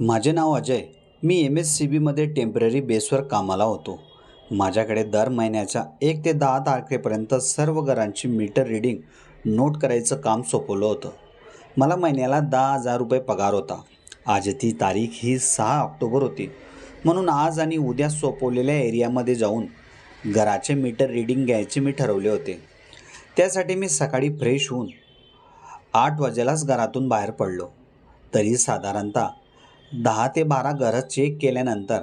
माझे नाव अजय. मी एम एस सी बीमध्ये टेंपररी बेसवर कामाला होतो. माझ्याकडे दर महिन्याच्या एक ते दहा तारखेपर्यंत सर्व घरांची मीटर रिडिंग नोट करायचं काम सोपवलं होतं. मला महिन्याला दहा हजार रुपये पगार होता. आजची तारीख ही सहा ऑक्टोबर होती. म्हणून आज आणि उद्या सोपवलेल्या एरियामध्ये जाऊन घराचे मीटर रिडिंग घ्यायचे मी ठरवले होते. त्यासाठी मी सकाळी फ्रेश होऊन आठ वाजेलाच घरातून बाहेर पडलो. तरी साधारणतः दहा ते बारा घरं चेक केल्यानंतर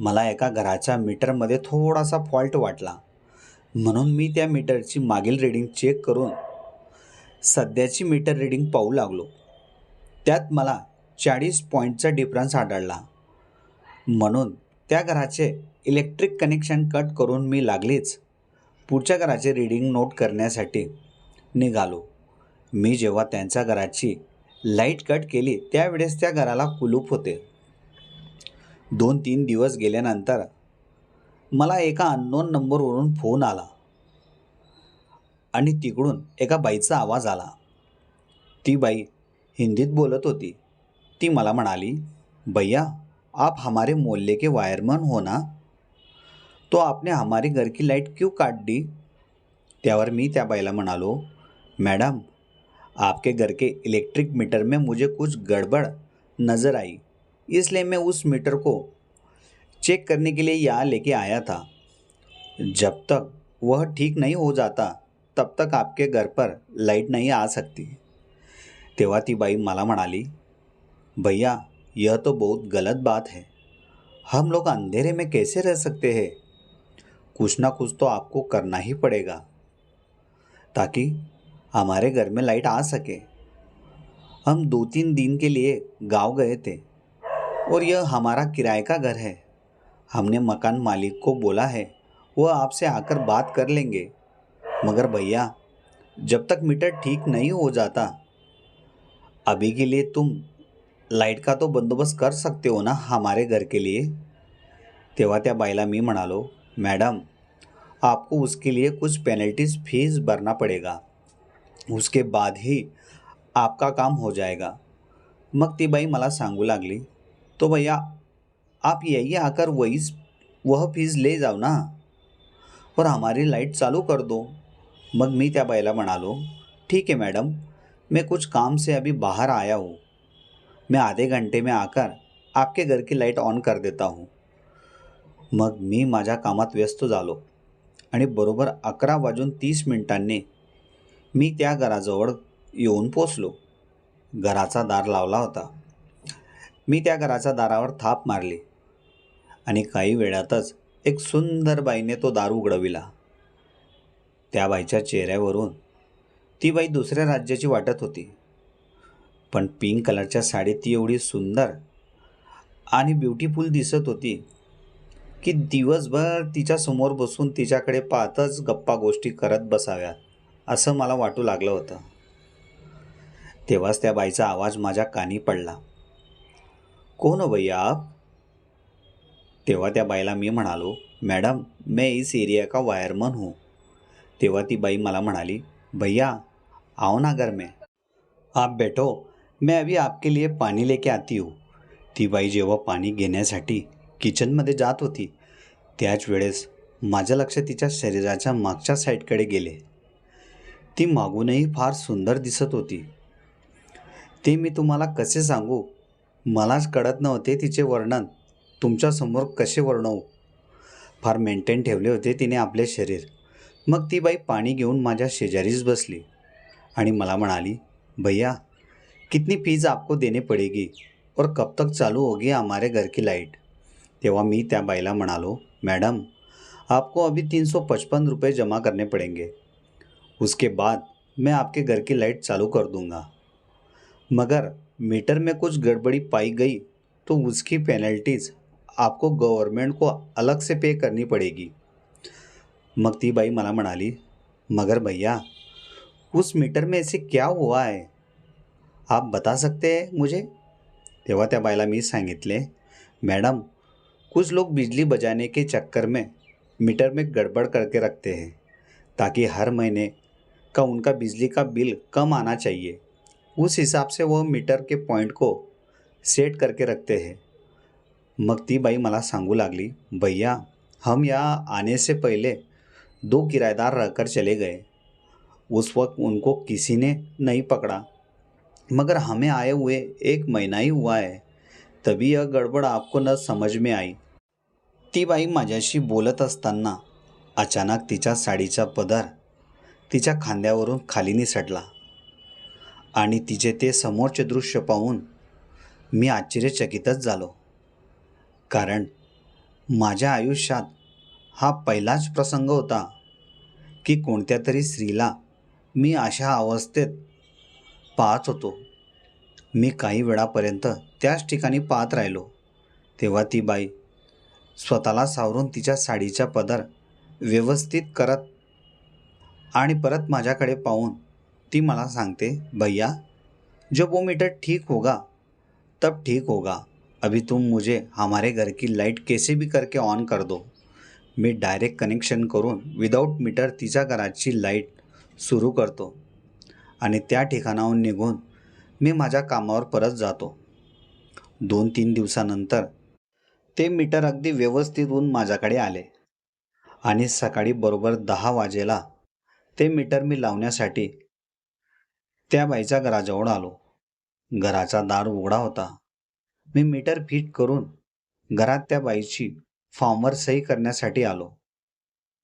मला एका घराच्या मीटरमध्ये थोडासा फॉल्ट वाटला. म्हणून मी त्या मीटरची मागील रीडिंग चेक करून सध्याची मीटर रीडिंग पाहू लागलो. त्यात मला चाळीस पॉईंटचा डिफरन्स आढळला. म्हणून त्या घराचे इलेक्ट्रिक कनेक्शन कट करून मी लागलीच. पुढच्या घराचे रीडिंग नोट करण्यासाठी निघालो. मी जेव्हा त्यांच्या घराची लाइट कट केली त्यावेळेस त्या घराला कुलूप होते. दोन तीन दिवस गेल्यानंतर मला एका अननोन नंबरवरून फोन आला आणि तिकडून एका बाईचा आवाज आला. ती बाई हिंदीत बोलत होती. ती मला म्हणाली भैया आप हमारे मोहल्ले के वायरमैन हो ना? तो आपने हमारे घर की लाइट क्यों काट दी? त्यावर मी त्या बाईला म्हणालो मॅडम आपके घर के इलेक्ट्रिक मीटर में मुझे कुछ गड़बड़ नज़र आई, इसलिए मैं उस मीटर को चेक करने के लिए यहाँ लेके आया था। जब तक वह ठीक नहीं हो जाता, तब तक आपके घर पर लाइट नहीं आ सकती। तेव्हा ती बाई मला म्हणाली भैया, यह तो बहुत गलत बात है। हम लोग अंधेरे में कैसे रह सकते हैं? कुछ ना कुछ तो आपको करना ही पड़ेगा। ताकि हमारे घर में लाइट आ सके। हम दो तीन दिन के लिए गाँव गए थे और यह हमारा किराए का घर है। हमने मकान मालिक को बोला है, वह आपसे आकर बात कर लेंगे। मगर भैया, जब तक मीटर ठीक नहीं हो जाता, अभी के लिए तुम लाईट का तो बंदोबस्त कर सकते हो ना हमारे घर के लिए? तेव्हा त्या बाईला मी म्हणालो मैडम, आपको उसके लिए कुछ पेनल्टीज फ़ीस भरना पड़ेगा। उसके बाद ही आपका काम हो जाएगा। मग ती बाई मला सांगू लागली तो भैया आप यही आकर वही वह फीज ले जाओ ना और हमारी लाइट चालू कर दो। मग मी त्या बाईला म्हणालो ठीक है मैडम मैं कुछ काम से अभी बाहर आया हूँ। मैं आधे घंटे में आकर आपके घर की लाइट ऑन कर देता हूँ। मग मी माझ्या कामात व्यस्त झालो आणि बरोबर अकरा वाजून तीस मिनिटांनी मी त्या घराजवळ येऊन पोचलो. घराचा दार लावला होता. मी त्या घराच्या दारावर थाप मारली आणि काही वेळातच एक सुंदर बाईने तो दार उघडविला. त्या बाईच्या चेहऱ्यावरून ती बाई दुसऱ्या राज्याची वाटत होती. पण पिंक कलरच्या साडीत ती एवढी सुंदर आणि ब्युटिफुल दिसत होती की दिवसभर तिच्यासमोर बसून तिच्याकडे पाहतच गप्पा गोष्टी करत बसाव्यात. असं मला वाटू लागलं होतं. तेव्हाच त्या बाईचा आवाज माझ्या कानी पडला. कोण हो भैया आप? तेव्हा त्या बाईला मी म्हणालो मॅडम मैं इस एरिया का वायरमन हूँ. तेव्हा ती बाई मला म्हणाली भैया आओ ना घर में. आप बैठो मैं अभी आपके लिए पाणी लेके आती हूँ. ती बाई जेव्हा पाणी घेण्यासाठी किचनमध्ये जात होती त्याच वेळेस माझं लक्ष तिच्या शरीराच्या मागच्या साईडकडे गेले. ती मागूनही फार सुंदर दिसत होती. ते मी तुम्हाला कसे सांगू? मलाच कळत नव्हते तिचे वर्णन. तुमच्यासमोर कसे वर्णवू? फार मेंटेन ठेवले होते तिने आपले शरीर. मग ती बाई पाणी घेऊन माझ्या शेजारीच बसली. आणि मला म्हणाली भैया कितनी फीज आपको देने पड़ेगी? और कब तक चालू होगी हमारे घर की लाइट तेव्हा मी त्या बाईला म्हणालो मॅडम आपको अभी तीन सौ पचपन रुपये जमा करने पड़ेंगे. उसके बाद मैं आपके घर की लाइट चालू कर दूँगा। मगर मीटर में कुछ गड़बड़ी पाई गई तो उसकी पेनल्टीज आपको गवर्नमेंट को अलग से पे करनी पड़ेगी। मग ती बाई मला म्हणाली मगर भैया, उस मीटर में ऐसे क्या हुआ है? आप बता सकते हैं मुझे? तेव्हा त्या बाईला मी सांगितले। मैडम, कुछ लोग बिजली बजाने के चक्कर में मीटर में गड़बड़ करके रखते हैं, ताकि हर महीने का उनका बिजली का बिल कम आना चाहिए। उस हिसाब से वह मीटर के पॉइंट को सेट करके रखते हैं। मग ती बाई मला सांगू लागली, भैया, हम यहाँ आने से पहले दो किराएदार रहकर चले गए। उस वक्त उनको किसी ने नहीं पकड़ा। मगर हमें आए हुए एक महीना ही हुआ है, तभी यह गडबड आपको न समझ में आई। ती बाई माझ्याशी बोलत असताना अचानक तिच्या साडीचा पदर तिच्या खांद्यावरून खाली निसटला आणि तिचे ते समोरचे दृश्य पाहून मी आश्चर्यचकितच झालो. कारण माझ्या आयुष्यात हा पहिलाच प्रसंग होता की कोणत्या तरी स्त्रीला मी अशा अवस्थेत पाहत होतो. मी काही वेळापर्यंत त्याच ठिकाणी पाहत राहिलो. तेव्हा ती बाई स्वतःला सावरून तिच्या साडीचा पदर व्यवस्थित करत आणि परत माझ्याकडे पाहून ती मला सांगते भैया जब वो मीटर ठीक होगा तब ठीक होगा. अभी तुम मुझे हमारे घर की लाइट कैसे भी करके ऑन कर दो. मी डायरेक्ट कनेक्शन करून विदाऊट मीटर तिच्या घराची लाइट सुरू करतो आणि त्या ठिकाणाहून निघून मी माझ्या कामावर परत जातो. दोन तीन दिवसानंतर ते मीटर अगदी व्यवस्थित होऊन माझ्याकडे आले आणि सकाळी बरोबर दहा वाजेला ते मीटर मी लावण्यासाठी. त्या बाईच्या घराजवळ आलो. घराचा दार उघडा होता. मी मीटर फिट करून घरात त्या बाईची फॉर्मवर सही करण्यासाठी आलो.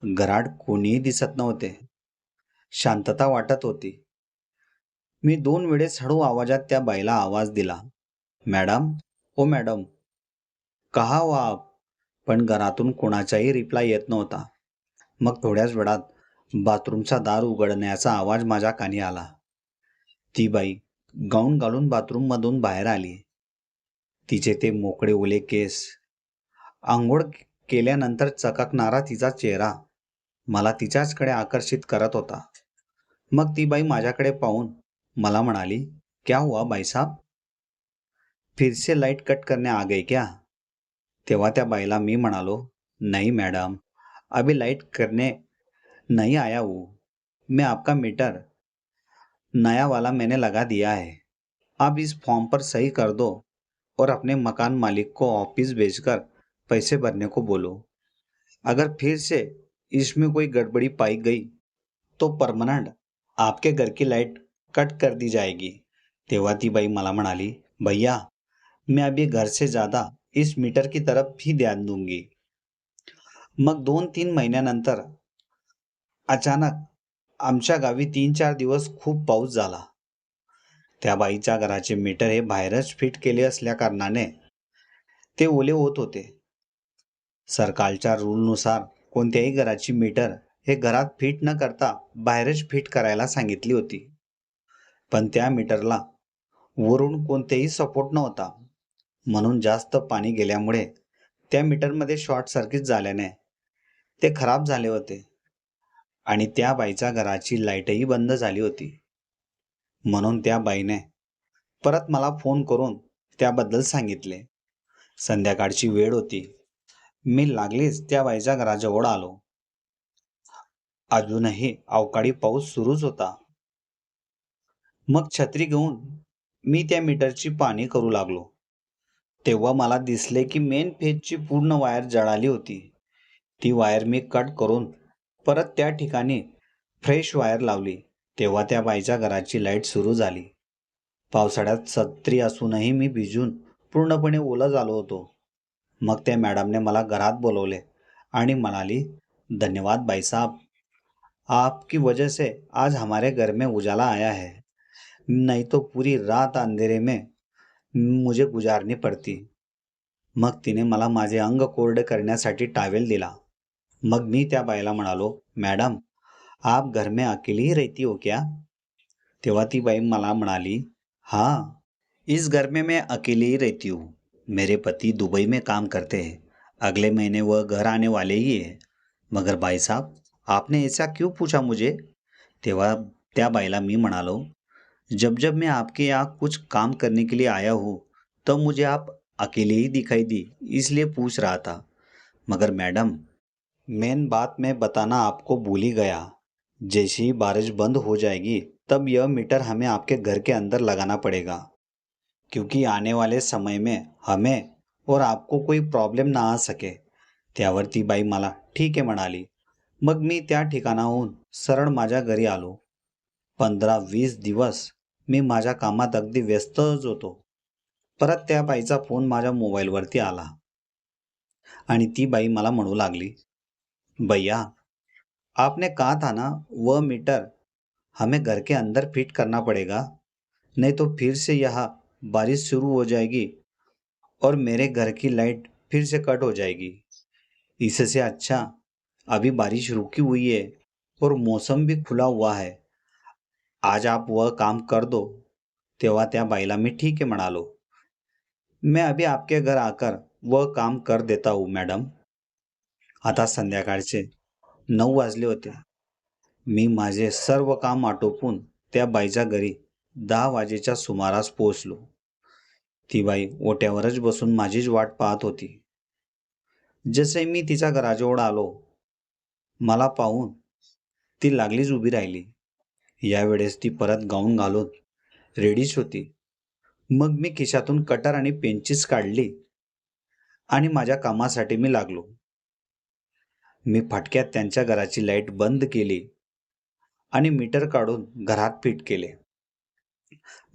घरात कोणीही दिसत नव्हते. शांतता वाटत होती. मी दोन वेळेस हळू आवाजात त्या बाईला आवाज दिला. मॅडम ओ मॅडम. कहा हो वा पण घरातून कोणाचाही रिप्लाय येत नव्हता. मग थोड्याच वेळात बाथरूमचा दार उघडण्याचा आवाज माझ्या कानी आला. ती बाई गाऊन घालून बाथरूममधून बाहेर आली. तिचे ते मोकळे ओले केस. आंघोळ केल्यानंतर चकाकणारा तिचा चेहरा मला तिच्याचकडे आकर्षित करत होता. मग ती बाई माझ्याकडे पाहून मला म्हणाली क्या हुआ भाई साहब? फिर से लाइट कट करणे आ गई क्या? तेव्हा त्या बाईला मी म्हणालो नाही मॅडम अभी लाइट करणे नहीं आया वो। मैं आपका मीटर नया वाला मैंने लगा दिया है। आप इस फॉर्म पर सही कर दो और अपने मकान मालिक को ऑफ़िस भेजकर पैसे भरने को बोलो। अगर फिर से इसमें कोई गड़बड़ी पाई गई तो परमानेंट आपके घर की लाइट कट कर दी जाएगी। तेव्हा ती बाई मला म्हणाली भैया, मैं अभी घर से ज़्यादा इस मीटर की तरफ़ भी ध्यान दूँगी। मग दोन तीन महिन्यानंतर अचानक आमच्या गावी तीन चार दिवस खूप पाऊस झाला. त्या बाईच्या घराचे मीटर हे बाहेरच फिट केले असल्या कारणाने ते ओले होत होते. सरकारच्या रूलनुसार कोणत्याही घराची मीटर हे घरात फिट न करता बाहेरच फिट करायला सांगितली होती. पण त्या मीटरला वरून कोणतेही सपोर्ट नव्हता. म्हणून जास्त पाणी गेल्यामुळे त्या मीटरमध्ये शॉर्ट सर्किट झाल्याने ते खराब झाले होते. आणि त्या बाईच्या घराची लाईटही बंद झाली होती. म्हणून त्या बाईने परत मला फोन करून त्याबद्दल सांगितले. संध्याकाळची वेळ होती. मी लागलीच त्या बाईच्या घराजवळ आलो. अजूनही अवकाळी पाऊस सुरूच होता. मग छत्री घेऊन मी त्या मीटरची पाणी करू लागलो. तेव्हा मला दिसले की मेन फेजची पूर्ण वायर जळाली होती. ती वायर मी कट करून परत त्या ठिकाणी फ्रेश वायर लावली. तेव्हा त्या बाईच्या घराची लाइट सुरू झाली. पावसाळ्यात सत्री असूनही मी भिजून पूर्णपणे ओला झालो होतो. मग त्या मॅडमने मला घरात बोलवले आणि म्हणाली धन्यवाद भाई साहब. आपकी वजह से आज हमारे घर में उजाला आया है. नहीं तो पूरी रात अंधेरे में मुझे गुजारनी पडती. मग तिने मला माझे अंग कोरडे करण्यासाठी टावेल दिला. मग मी त्या बाईला म्हणालो, मॅडम, आप घर में अकेली रहती हो क्या? तेव्हा ती बाई मला म्हणाली हाँ इस घर में मैं अकेली ही रहती हूँ. मेरे पति दुबई में काम करते हैं. अगले महीने वह घर आने वाले ही है. मगर भाई साहब, आपने ऐसा क्यों पूछा मुझे? तेव्हा त्या बाईला मी म्हणालो, जब जब मैं आपके यहाँ कुछ काम करने के लिए आया हूँ तो मुझे आप अकेले ही दिखाई दी, इसलिए पूछ रहा था. मगर मैडम मेन बात मैं बताना आपको भूल ही गया। जैसे ही बारिश बंद हो जाएगी तब यह मीटर हमें आपके घर के अंदर लगाना पड़ेगा। क्योंकि आने वाले समय में हमें और आपको कोई प्रॉब्लेम ना आ सके। त्यावर ती बाई मला ठीक आहे म्हणाली मग मी त्या ठिकाणाहून सरळ माझ्या घरी आलो. पंधरा वीस दिवस मी माझ्या कामात अगदी व्यस्तच होतो. परत त्या बाईचा फोन माझ्या मोबाईलवरती आला. आणि ती बाई मला म्हणू लागली भैया, आपने कहा था ना, वह मीटर हमें घर के अंदर फिट करना पड़ेगा, नहीं तो फिर से यहाँ बारिश शुरू हो जाएगी और मेरे घर की लाइट फिर से कट हो जाएगी। इससे अच्छा अभी बारिश रुकी हुई है और मौसम भी खुला हुआ है। आज आप वह काम कर दो तेव्हा त्या बाईला मी ठीक आहे म्हणालो मैं अभी आपके घर आकर वह काम कर देता हूँ, मॅडम। आता संध्याकाळचे. नऊ वाजले होते. मी माझे सर्व काम आटोपून त्या बाईच्या घरी दहा वाजेच्या सुमारास पोहोचलो. ती बाई ओट्यावरच बसून माझीच वाट पाहत होती. जसे मी तिच्या घराजवळ आलो मला पाहून ती लागलीच उभी राहिली. यावेळेस ती परत गाऊन घालून रेडीच होती. मग मी खिशातून कटर आणि पेंचीस काढली आणि माझ्या कामासाठी मी लागलो. मी फटक्यात त्यांच्या घराची लाइट बंद केली आणि मीटर काढून घरात फिट केले.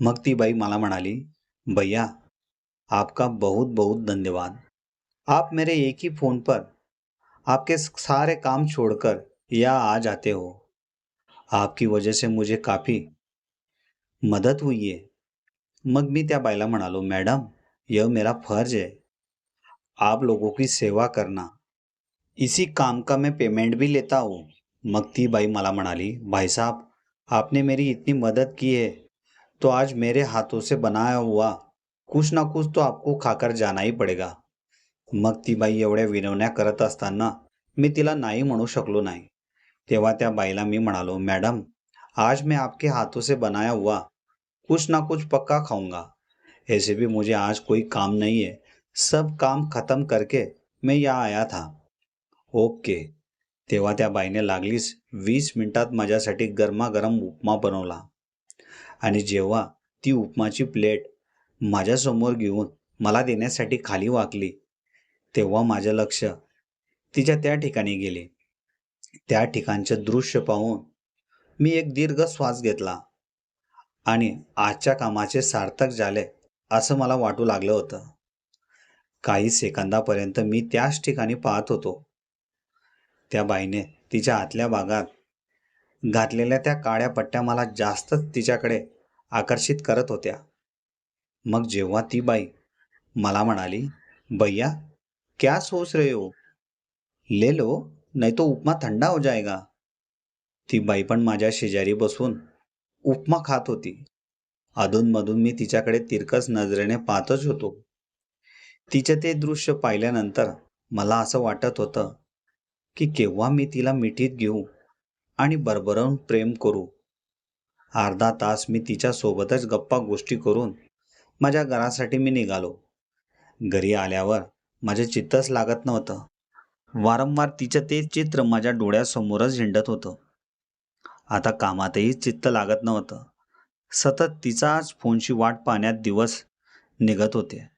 मग ती बाई मला म्हणाली भैया आपका बहुत बहुत धन्यवाद. आप मेरे एक ही फोन पर आपके सारे काम छोड़कर या आ जाते हो. आपकी वजह से मुझे काफ़ी मदत हुई है. मग मी त्या बाईला म्हणालो मॅडम यह मेरा फर्ज है. आप लोगों की सेवा करना इसी काम का मैं पेमेंट भी लेता हूँ। मग ती बाई मला म्हणाली भाई साहब, आपने मेरी इतनी मदद की है तो आज मेरे हाथों से बनाया हुआ कुछ ना कुछ तो आपको खाकर जाना ही पडेगा। मग ती बाई एवढ्या विनवण्या करत असताना मी तिला नाही म्हणू शकलो नाही। तेव्हा त्या बाईला मी म्हणालो, मैडम, आज मैं आपके हाथों से बनाया हुआ कुछ ना कुछ पक्का खाऊँगा। ऐसे भी मुझे आज कोई काम नहीं है। सब काम खत्म करके मैं यहाँ आया था। ओके. तेव्हा त्या बाईने लागलीच वीस मिनिटात माझ्यासाठी गरमागरम उपमा बनवला. आणि जेव्हा ती उपमाची प्लेट माझ्यासमोर घेऊन मला देण्यासाठी खाली वाकली तेव्हा माझं लक्ष तिच्या त्या ठिकाणी गेले. त्या ठिकाणचं दृश्य पाहून मी एक दीर्घ श्वास घेतला आणि आजच्या कामाचे सार्थक झाले असं मला वाटू लागलं होतं. काही सेकंदापर्यंत मी त्याच ठिकाणी पाहत होतो. त्या बाईने तिच्या आतल्या भागात घातलेल्या त्या काळ्या पट्ट्या मला जास्तच तिच्याकडे आकर्षित करत होत्या. मग जेव्हा ती बाई मला म्हणाली भैया क्या सोच रहे हो? ले लो नाही तो उपमा थंडा हो जाएगा. ती बाई पण माझ्या शेजारी बसून उपमा खात होती. अधूनमधून मी तिच्याकडे तिरकस नजरेने पाहतच होतो. तिचे ते दृश्य पाहिल्यानंतर मला असं वाटत होतं की केव्हा मी तिला मिठीत घेऊ आणि बरबरवून प्रेम करू? अर्धा तास मी तिच्यासोबतच गप्पा गोष्टी करून माझ्या घरासाठी मी निघालो. घरी आल्यावर माझे चित्तच लागत नव्हतं. वारंवार तिचं ते चित्र माझ्या डोळ्यासमोरच झेंडत होतं. आता कामातही चित्त लागत नव्हतं. सतत तिचाच फोनची वाट पाहण्यात दिवस निघत होते.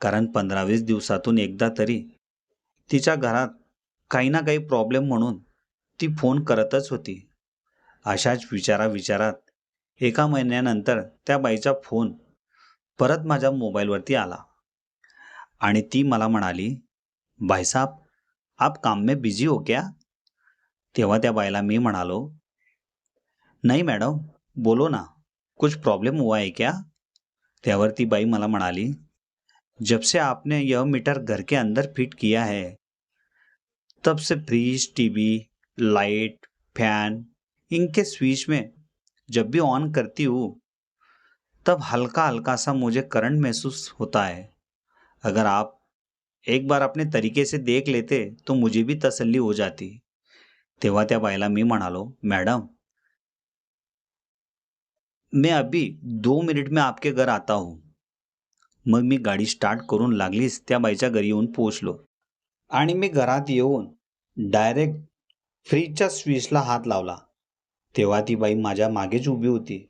कारण पंधरा वीस दिवसातून एकदा तरी तिच्या घरात काही ना काही प्रॉब्लेम म्हणून ती फोन करतच होती. अशाच विचारा विचारात एका महिन्यानंतर त्या बाईचा फोन परत माझ्या मोबाईलवरती आला. आणि ती मला म्हणाली भाईसाब आप काम में बिझी हो क्या? तेव्हा त्या बाईला मी म्हणालो नाही मॅडम बोलो ना कुछ प्रॉब्लम हुआ है क्या? त्यावर ती बाई मला म्हणाली जब से आपने यह मीटर घर के अंदर फिट किया है तब से फ्रिज टीवी लाइट फैन इनके स्विच में जब भी ऑन करती हूँ तब हल्का हल्का सा मुझे करंट महसूस होता है। अगर आप एक बार अपने तरीके से देख लेते तो मुझे भी तसल्ली हो जाती। तेव्हा त्या बाईला मी म्हणालो मॅडम मैं अभी दो मिनिट में आपके घर आता हूँ। मग मी गाडी स्टार्ट करून लागलीच त्या बाईच्या घरी येऊन पोहोचलो. आणि मी घरात येऊन डायरेक्ट फ्रीजच्या स्विचला हात लावला. तेव्हा ती बाई माझ्या मागेच उभी होती.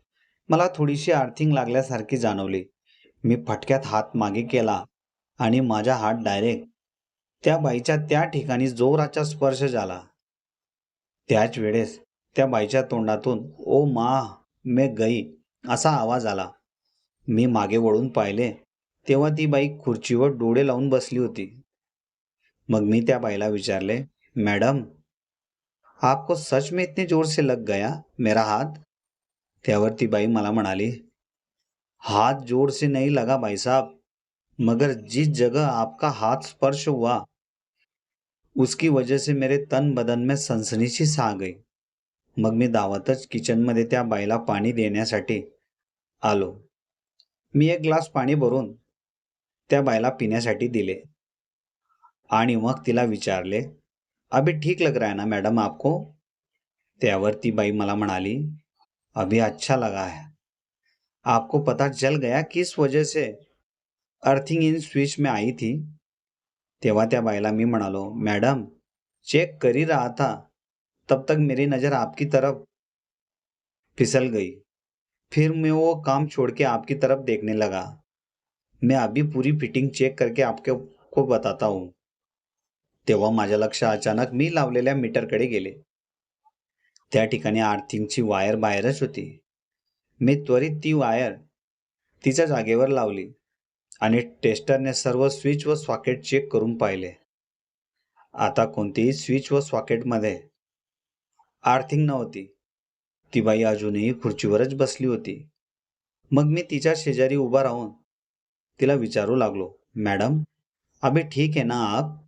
मला थोडीशी आर्थिंग लागल्यासारखी जाणवली. मी फटक्यात हात मागे केला आणि माझा हात डायरेक्ट त्या बाईच्या त्या ठिकाणी जोराचा स्पर्श झाला. त्याच वेळेस त्या बाईच्या तोंडातून ओ मा मे गई असा आवाज आला. मी मागे वळून पाहिले तेव्हा ती बाई खुर्चीवर डोळे लावून बसली होती. मग मी त्या बाईला विचारले मॅडम आपको सच में इतने जोर से लग गया मेरा हाथ? त्यावर ती बाई मला म्हणाली हाथ जोर से नहीं लगा भाई साहब मगर जिस जगह आपका हाथ स्पर्श हुआ उसकी वजह से मेरे तन बदन में सनसनीची सा गई। मग मी दावातच किचनमध्ये त्या बाईला पाणी देण्यासाठी आलो. मी एक ग्लास पाणी भरून त्या बाईला पिण्यासाठी दिले. आणि मग तिला विचारले अभी ठीक लग रहा है ना मैडम आपको? त्यावर ती बाई मला म्हणाली, अभी अच्छा लगा है। आपको पता चल गया किस वजह से अर्थिंग इन स्विच में आई थी? तेव्हा त्या बाईला मी म्हणालो, मैडम, चेक कर ही रहा था, तब तक मेरी नज़र आपकी तरफ़ फिसल गई। फिर मैं वो काम छोड़ के आपकी तरफ़ देखने लगा। मैं अभी पूरी फिटिंग चेक करके आपके को बताता हूँ। तेव्हा माझ्या लक्ष अचानक मी लावलेल्या मीटरकडे गेले. त्या ठिकाणी आर्थिंगची वायर बाहेरच होती. मी त्वरित ती वायर तिच्या जागेवर लावली आणि टेस्टरने सर्व स्विच व सॉकेट चेक करून पाहिले. आता कोणतीही स्विच व सॉकेटमध्ये आर्थिंग नव्हती. ती बाई अजूनही खुर्चीवरच बसली होती. मग मी तिच्या शेजारी उभा राहून तिला विचारू लागलो मॅडम अभि ठीक आहे ना आप?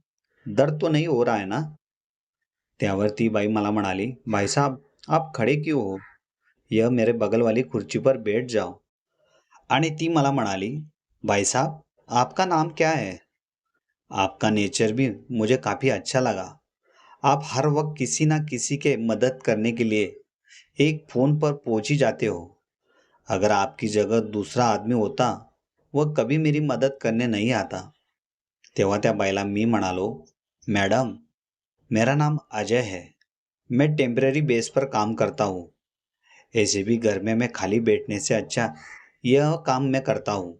दर्द तो नहीं हो रहा है ना? त्यावर ती बाई मला भाई साहब, आप खड़े क्यों हो? यह मेरे बगल वाली कुर्सी पर बैठ जाओ. आणि ती मला म्हणाली, भाई साहब, आपका नाम क्या है? आपका नेचर भी मुझे काफ़ी अच्छा लगा। आप हर वक्त किसी ना किसी के मदद करने के लिए एक फ़ोन पर पहुँच ही जाते हो। अगर आपकी जगह दूसरा आदमी होता, वह कभी मेरी मदद करने नहीं आता। तेव्हा त्या बाईला मी म्हणालो मैडम, मेरा नाम अजय है। मैं टेम्परेरी बेस पर काम करता हूँ। ऐसे भी घर में मैं खाली बैठने से अच्छा यह काम मैं करता हूँ।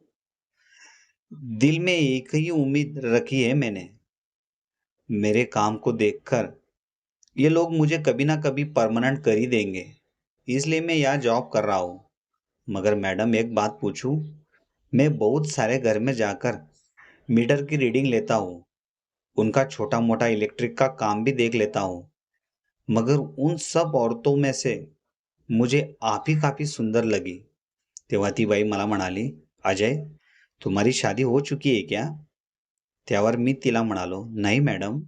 दिल में एक ही उम्मीद रखी है मैंने। मेरे काम को देखकर ये लोग मुझे कभी ना कभी परमानेंट कर ही देंगे। इसलिए मैं यहाँ जॉब कर रहा हूँ। मगर मैडम, एक बात पूछूँ। मैं बहुत सारे घर में जाकर मीटर की रीडिंग लेता हूँ। उनका छोटा मोटा इलेक्ट्रिक का काम भी देख लेता हूँ। मगर उन सब औरतों में से मुझे आप ही काफ़ी सुंदर लगी। तेव्हा ती बाई मला म्हणाली, अजय, तुम्हारी शादी हो चुकी है क्या? त्यावर मी तिला म्हणालो, नाही मॅडम,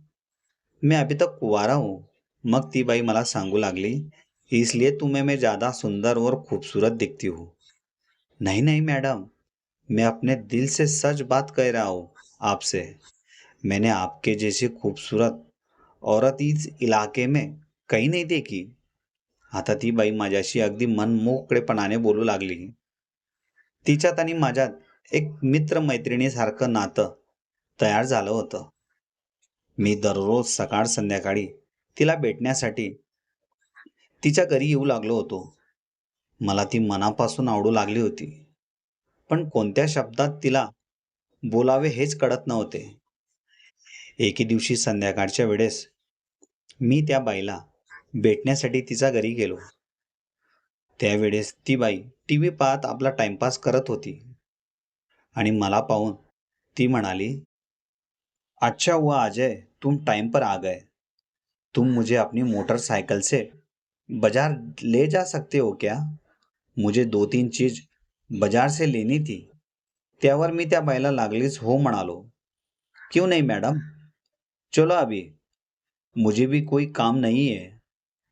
मैं अभी तक कुवारा हूँ. मग ती बाई मला सांगू लागली, इसलिए तुम्हें मैं ज़्यादा सुंदर और खूबसूरत दिखती हूँ. नहीं नहीं मैडम, मैं अपने दिल से सच बात कह रहा हूँ आपसे. मैंने आपके जैसी खूबसूरत औरत इस इलाके में कहीं नाही देखी। आता ती बाई माझ्याशी अगदी मन मोकळेपणाने बोलू लागली. तिच्यात आणि माझ्यात एक मित्र मैत्रिणीसारखं नातं तयार झालं होतं. मी दररोज सकाळ संध्याकाळी तिला भेटण्यासाठी तिच्या घरी येऊ लागलो होतो. मला ती मनापासून आवडू लागली होती. पण कोणत्या शब्दात तिला बोलावे हेच कळत नव्हते. एके दिवशी संध्याकाळच्या वेळेस मी त्या बाईला भेटण्यासाठी तिचा घरी गेलो. त्यावेळेस ती बाई टी व्ही पाहत आपला टाइमपास करत होती. आणि मला पाहून ती म्हणाली अच्छा हुआ अजय तुम टाइम पर आ गए. तुम मुझे अपनी मोटरसाइकिल से बाजार ले जा सकते हो क्या? मुझे दो तीन चीज बाजार से लेनी थी. त्यावर मी त्या बाईला लागलीच हो म्हणालो. क्यों नाही मॅडम चलो अभी। मुझे भी कोई काम नाही आहे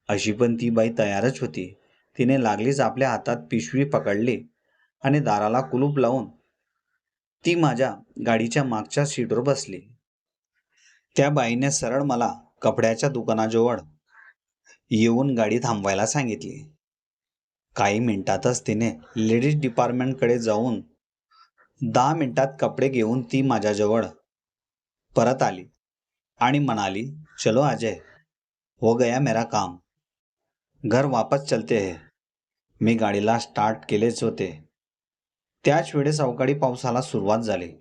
अशी पण ती बाई तयारच होती। तिने लागलीच आपल्या हातात पिशवी पकडली आणि दाराला कुलूप लावून ती माझ्या गाडीच्या मागच्या सीटवर बसली. त्या बाईने सरळ मला कपड्याच्या दुकानाजवळ येऊन गाडी थांबवायला सांगितली. काही मिनिटातच तिने लेडीज डिपार्टमेंटकडे जाऊन दहा मिनिटात कपडे घेऊन ती माझ्याजवळ परत आली. आणि म्हणाली चलो अजय हो गया मेरा काम. घर वापस चलते है. मी गाडीला स्टार्ट केलेच होते. त्याच वेळेस अवकाळी पावसाला सुरुवात झाली.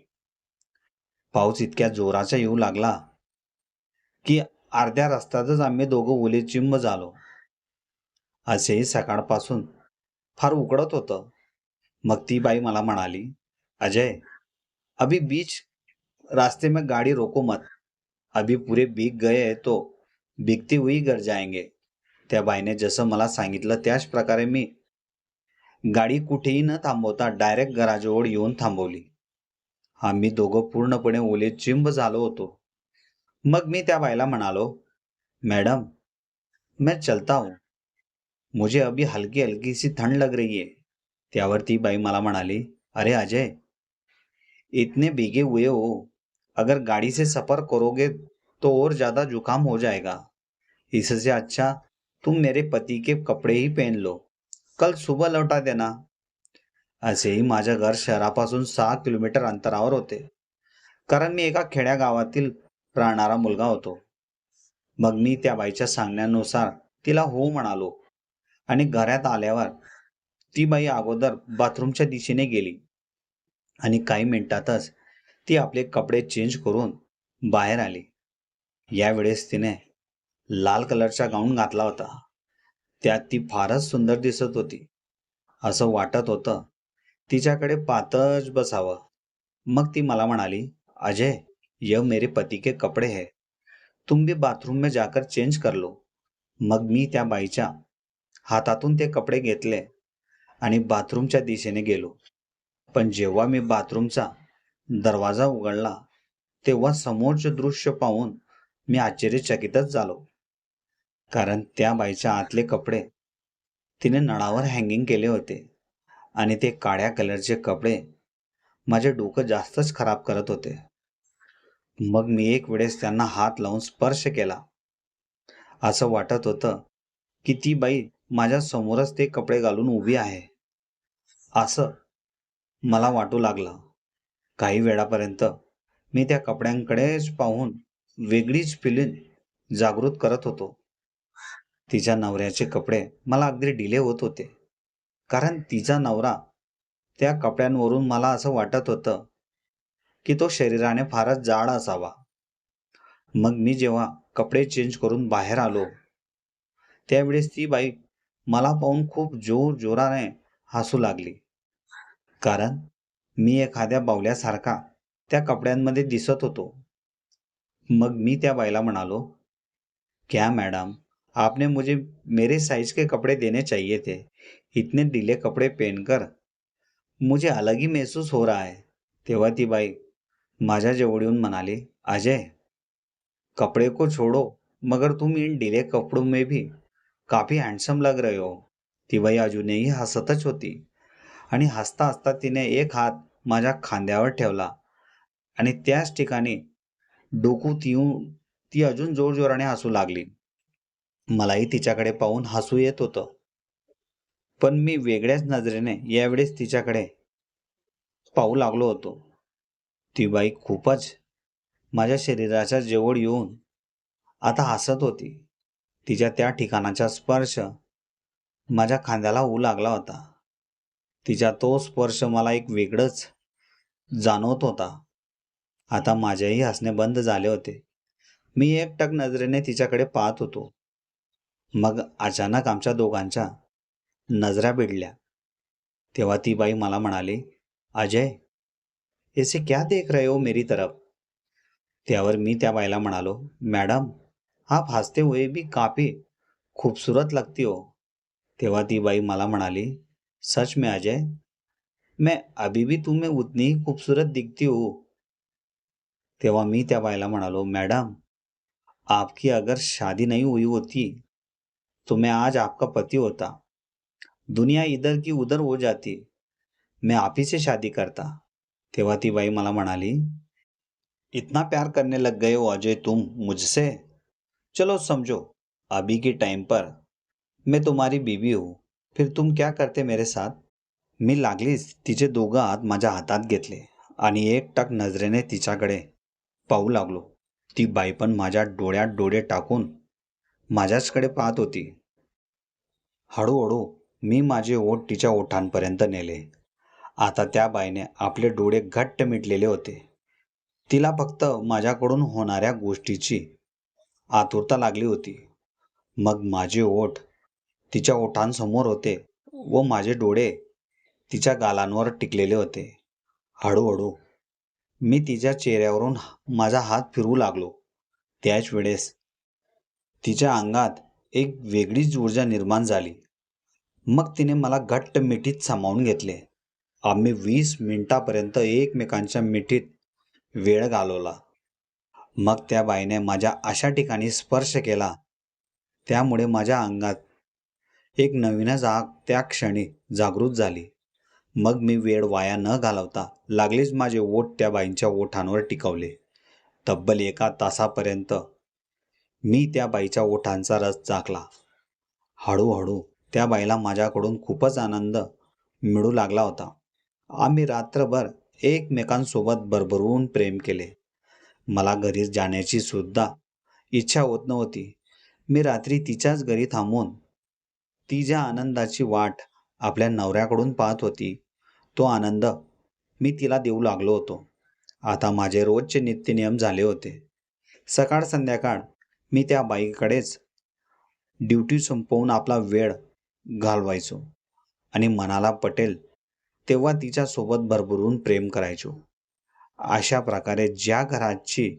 पाऊस इतक्या जोराचा येऊ लागला की अर्ध्या रस्त्यातच आम्ही दोघं ओले चिंब झालो. असेही सकाळपासून फार उकडत होतं. मग ती बाई मला म्हणाली अजय अभी बीच रास्ते में गाड़ी रोको मत. अभी पुरे भीग गए तो भिगती हुई घर जाएंगे। त्या बाईने जसं मला सांगितलं त्याच प्रकारे मी गाडी कुठेही न थांबवता डायरेक्ट घराजवळ येऊन थांबवली. आम्ही दोघं पूर्णपणे ओले चिंब झालो होतो. मग मी त्या बाईला म्हणालो मॅडम मैं चलता हूँ. मुझे अभी हलकी हलकी सी ठंड लग रही है. त्यावर ती बाई मला म्हणाली अरे अजय इतने भीगे हुए हो. अगर गाड़ी से सफर करोगे तो और ज्यादा जुकाम हो जाएगा। इससे अच्छा तुम मेरे पति के कपडे ही पहन लो। कल सुबह लौटा देना। असेही माझ्या घर शहरापासून सहा किलोमीटर अंतरावर होते। कारण मी एका खेड्या गावातील राहणारा मुलगा होतो। मग मी त्या बाईच्या सांगण्यानुसार तिला हो म्हणालो आणि घरात आल्यावर ती बाई अगोदर बाथरूमच्या दिशेने गेली आणि काही मिनिटातच ती आपले कपडे चेंज करून बाहेर आली. यावेळेस तिने लाल कलरचा गाऊन घातला होता. त्यात ती फारच सुंदर दिसत होती. असं वाटत होतं तिच्याकडे पातच बसावं. मग ती मला म्हणाली अजय यह मेरे पति के कपडे है. तुम भी बाथरूम में जाकर चेंज कर लो. मग मी त्या बाईच्या हातातून ते कपडे घेतले आणि बाथरूमच्या दिशेने गेलो. पण जेव्हा मी बाथरूमचा दरवाजा उघडला. तेव्हा समोरचे दृश्य पाहून मी आश्चर्यचकितच झालो. कारण त्या बाईच्या आतले कपडे तिने नळावर हँगिंग केले होते आणि ते काळ्या कलरचे कपडे माझे डोकं जास्तच खराब करत होते. मग मी एक वेळेस त्यांना हात लावून स्पर्श केला. असं वाटत होतं की ती बाई माझ्या समोरच ते कपडे घालून उभी आहे. असं मला वाटू लागलं. काही वेळापर्यंत मी त्या कपड्यांकडेच पाहून वेगळीच फिलिंग जागृत करत होतो. तिच्या नवऱ्याचे कपडे मला अगदी डिले होत होते. कारण तिचा नवरा त्या कपड्यांवरून मला असं वाटत होतं की तो शरीराने फारच जाड असावा. मग मी जेव्हा कपडे चेंज करून बाहेर आलो त्यावेळेस ती बाई मला पाहून खूप जोर जोराने हसू लागली. कारण मी एखाद्या बावल्यासारखा त्या कपड्यांमध्ये दिसत होतो. मग मी त्या बाईला म्हणालो क्या मैडम आपने मुझे मेरे साइज के कपड़े देने चाहिए थे. इतने ढीले कपड़े पहनकर मुझे अलग ही महसूस हो रहा है. तेव्हा ती बाई माझ्या जवळ येऊन म्हणाली अजय कपड़े को छोड़ो मगर तुम इन ढीले कपड़ों में भी काफी हँडसम लग रहे हो. ती बाई अजूनही हसतच होती आणि हसता हसता तिने एक हात माझ्या खांद्यावर ठेवला. आणि त्याच ठिकाणी डोकू तिऊन ती अजून जोरजोराने हसू लागली. मलाही तिच्याकडे पाहून हसू येत होतं. पण मी वेगळ्याच नजरेने यावेळेस तिच्याकडे पाहू लागलो होतो. ती बाई खूपच माझ्या शरीराच्या जवळ येऊन आता हसत होती. तिच्या त्या ठिकाणाचा स्पर्श माझ्या खांद्याला होऊ लागला होता. तिचा तो स्पर्श मला एक वेगळंच जाणवत होता. आता माझेही हसणे बंद झाले होते. मी एकटक नजरेने तिच्याकडे पाहत होतो. मग अचानक आमच्या दोघांच्या नजरा भिडल्या तेव्हा ती बाई मला म्हणाली अजय ऐसे क्या देख रहे हो मेरी तरफ? त्यावर मी त्या बाईला म्हणालो मॅडम आप हसते हुए भी काफी खूबसूरत लगती हो. तेव्हा ती बाई मला म्हणाली सच में अजय मैं अभी भी तुम्हें उतनी ही खूबसूरत दिखती हूँ। तेव्हा मी त्या बाईला म्हणालो, मैडम, आपकी अगर शादी नहीं हुई होती तो मैं आज आपका पति होता। दुनिया इधर की उधर हो जाती। मैं आप ही से शादी करता। तेव्हा ती बाई मला म्हणाली, इतना प्यार करने लग गए हो अजय तुम मुझसे? चलो समझो, अभी के टाइम पर मैं तुम्हारी बीवी हूँ, फिर तुम क्या करते मेरे साथ? मी लागलीच तिचे दोघं हात माझ्या हातात घेतले आणि एकटक नजरेने तिच्याकडे पाहू लागलो. ती बाई पण माझ्या डोळ्यात डोळे टाकून माझ्याचकडे पाहत होती. हळूहळू मी माझे ओठ तिच्या ओठांपर्यंत नेले. आता त्या बाईने आपले डोळे घट्ट मिटलेले होते. तिला फक्त माझ्याकडून होणाऱ्या गोष्टीची आतुरता लागली होती. मग माझे ओठ तिच्या ओठांसमोर होते व माझे डोळे तिच्या गालांवर टिकलेले होते. हळूहळू मी तिच्या चेहऱ्यावरून माझा हात फिरवू लागलो. त्याच वेळेस तिच्या अंगात एक वेगळीच ऊर्जा निर्माण झाली. मग तिने मला घट्ट मिठीत सामावून घेतले. आम्ही वीस मिनिटापर्यंत एकमेकांच्या मिठीत वेळ घालवला. मग त्या बाईने माझ्या अशा ठिकाणी स्पर्श केला. त्यामुळे माझ्या अंगात एक नवीनच आग त्या क्षणी जागृत झाली. मग मी वेळ वाया न घालवता लागलीच माझे ओठ त्या बाईंच्या ओठांवर टिकवले. तब्बल एका तासापर्यंत मी त्या बाईच्या ओठांचा रस चाकला हळूहळू त्या बाईला माझ्याकडून खूपच आनंद मिळू लागला होता. आम्ही रात्रभर एकमेकांसोबत भरभरून प्रेम केले. मला घरी जाण्याची सुद्धा इच्छा होत नव्हती. मी रात्री तिच्याच घरी थांबून ती ज्या आनंदाची वाट आपल्या नवऱ्याकडून पाहत होती. तो आनंद मी तिला देऊ लागलो होतो. आता माझे रोजचे नित्यनियम झाले होते. सकाळ संध्याकाळ मी त्या बाईकडेच ड्युटी संपवून आपला वेळ घालवायचो आणि मनाला पटेल तेव्हा तिच्यासोबत भरभरून प्रेम करायचो. अशा प्रकारे ज्या घराची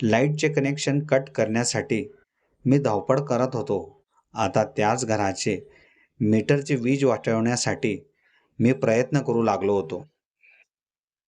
लाईटचे कनेक्शन कट करण्यासाठी मी धावपळ करत होतो. आता त्याच घराचे मीटरची वीज वाचवण्यासाठी मी प्रयत्न करू लागलो होतो.